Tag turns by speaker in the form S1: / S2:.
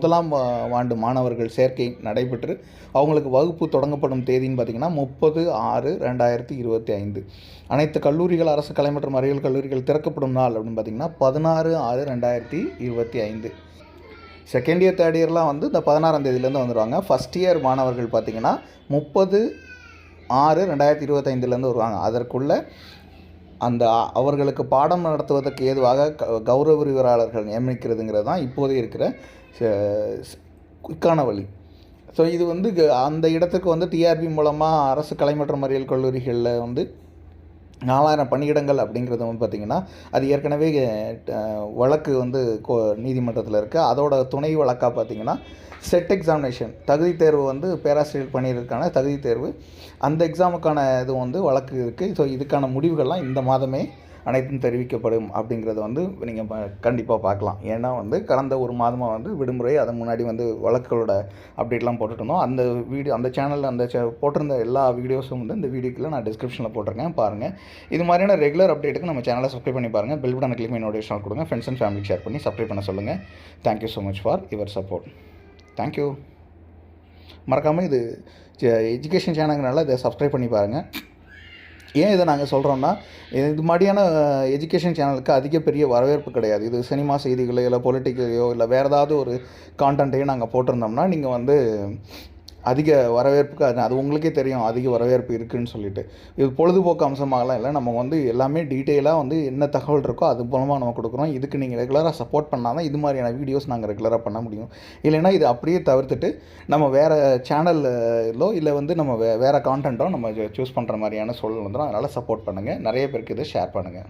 S1: முதலாம் ஆண்டு மாணவர்கள் சேர்க்கை நடைபெற்று அவங்களுக்கு வகுப்பு தொடங்கப்படும் தேதின்னு பார்த்தீங்கன்னா முப்பது ஆறு ரெண்டாயிரத்தி இருபத்தி ஐந்து. அனைத்து கல்லூரிகள் அரசு கலை மற்றும் அறிவியல் கல்லூரிகள் திறக்கப்படும் நாள் அப்படின்னு பார்த்தீங்கன்னா பதினாறு ஆறு ரெண்டாயிரத்தி இருபத்தி ஐந்து. செகண்ட் இயர் தேர்ட் இயர்லாம் வந்து இந்த பதினாறாம் தேதியிலேருந்து வந்துடுவாங்க ஃபஸ்ட் இயர் மாணவர்கள் பார்த்தீங்கன்னா முப்பது ஆறு ரெண்டாயிரத்தி இருபத்தைந்துலேருந்து வருவாங்க. அதற்குள்ளே அந்த அவர்களுக்கு பாடம் நடத்துவதற்கு ஏதுவாக க- கௌரவ விரிவுரையாளர்கள் நியமிக்கிறதுங்கிறது தான் இப்போதே இருக்கிற குயிக்கான வழி. ஸோ இது வந்து க- அந்த இடத்துக்கு வந்து டிஆர்பி மூலமாக அரசு கலை மற்றும் அறிவியல் கல்லூரிகளில் வந்து நாலாயிரம் பணியிடங்கள் அப்படிங்கிறது வந்து பார்த்திங்கன்னா அது ஏற்கனவே வழக்கு வந்து கோ நீதிமன்றத்தில் இருக்குது அதோட துணை வழக்காக பார்த்திங்கன்னா செட் எக்ஸாமினேஷன் தகுதி தேர்வு வந்து பேராசிரியர் பணியிற்கான தகுதி தேர்வு. அந்த எக்ஸாமுக்கான இது வந்து வழக்கு இருக்குது ஸோ இதுக்கான முடிவுகள்லாம் இந்த மாதமே அனைத்தும் தெரிவிக்கப்படும் அப்படிங்கிறத வந்து நீங்கள் கண்டிப்பாக பார்க்கலாம். ஏன்னா வந்து கடந்த ஒரு மாதமாக வந்து விடுமுறை அதன் முன்னாடி வந்து வழக்குகளோட அப்டேட்லாம் போட்டுட்டிருந்தோம். அந்த வீடியோ அந்த சேனலில் அந்த சே போட்டிருந்த எல்லா வீடியோஸும் வந்து இந்த வீடியோக்கில் நான் டிஸ்கிரிப்ஷனில் போட்டிருக்கேன் பாருங்கள் இது மாதிரியான ரெகுலர் அப்டேட்டுக்கு நம்ம சேனலை சப்ஸ்கிரைப் பண்ணி பாருங்கள் பெல் பட்டனை கிளிக் பண்ணி நோட்டிஃபிகேஷன் கொடுங்க. ஃப்ரெண்ட்ஸ் அண்ட் ஃபேமிலி ஷேர் பண்ணி சப்ஸ்கிரைப் பண்ண சொல்லுங்கள் thank you so much for your support thank you மறக்காமல் இது எஜுகேஷன் சேனல்னால இதை சப்ஸ்கிரைப் பண்ணி பாருங்கள் ஏன் இதை நாங்கள் சொல்கிறோம்னா இது மாதிரியான எஜுகேஷன் சேனலுக்கு அதிக பெரிய வரவேற்பு கிடையாது. இது சினிமா செய்திகளோ இல்லை பொலிட்டிக்கலையோ இல்லை வேறு ஏதாவது ஒரு கான்டென்ட்டையோ நாங்கள் போட்டிருந்தோம்னா நீங்கள் வந்து அதிக வரவேற்புக்கு அது அது உங்களுக்கே தெரியும் அதிக வரவேற்பு இருக்குன்னு சொல்லிட்டு. இது பொழுதுபோக்கு அம்சமாகலாம் இல்லை. நம்ம வந்து எல்லாமே டீட்டெயிலாக வந்து என்ன தகவல் இருக்கோ அது மூலமாக நம்ம கொடுக்குறோம். இதுக்கு நீங்கள் ரெகுலராக சப்போர்ட் பண்ணால் தான் இது மாதிரியான வீடியோஸ் நாங்கள் ரெகுலராக பண்ண முடியும். இல்லைன்னா இது அப்படியே தவிர்த்துட்டு நம்ம வேறு சேனல்லோ இல்லை வந்து நம்ம வே வேறு கான்டென்ட்டோ நம்ம சூஸ் பண்ணுற மாதிரியான சூழல் வந்துடும் அதனால் சப்போர்ட் பண்ணுங்கள் நிறைய பேருக்கு இதை ஷேர் பண்ணுங்கள்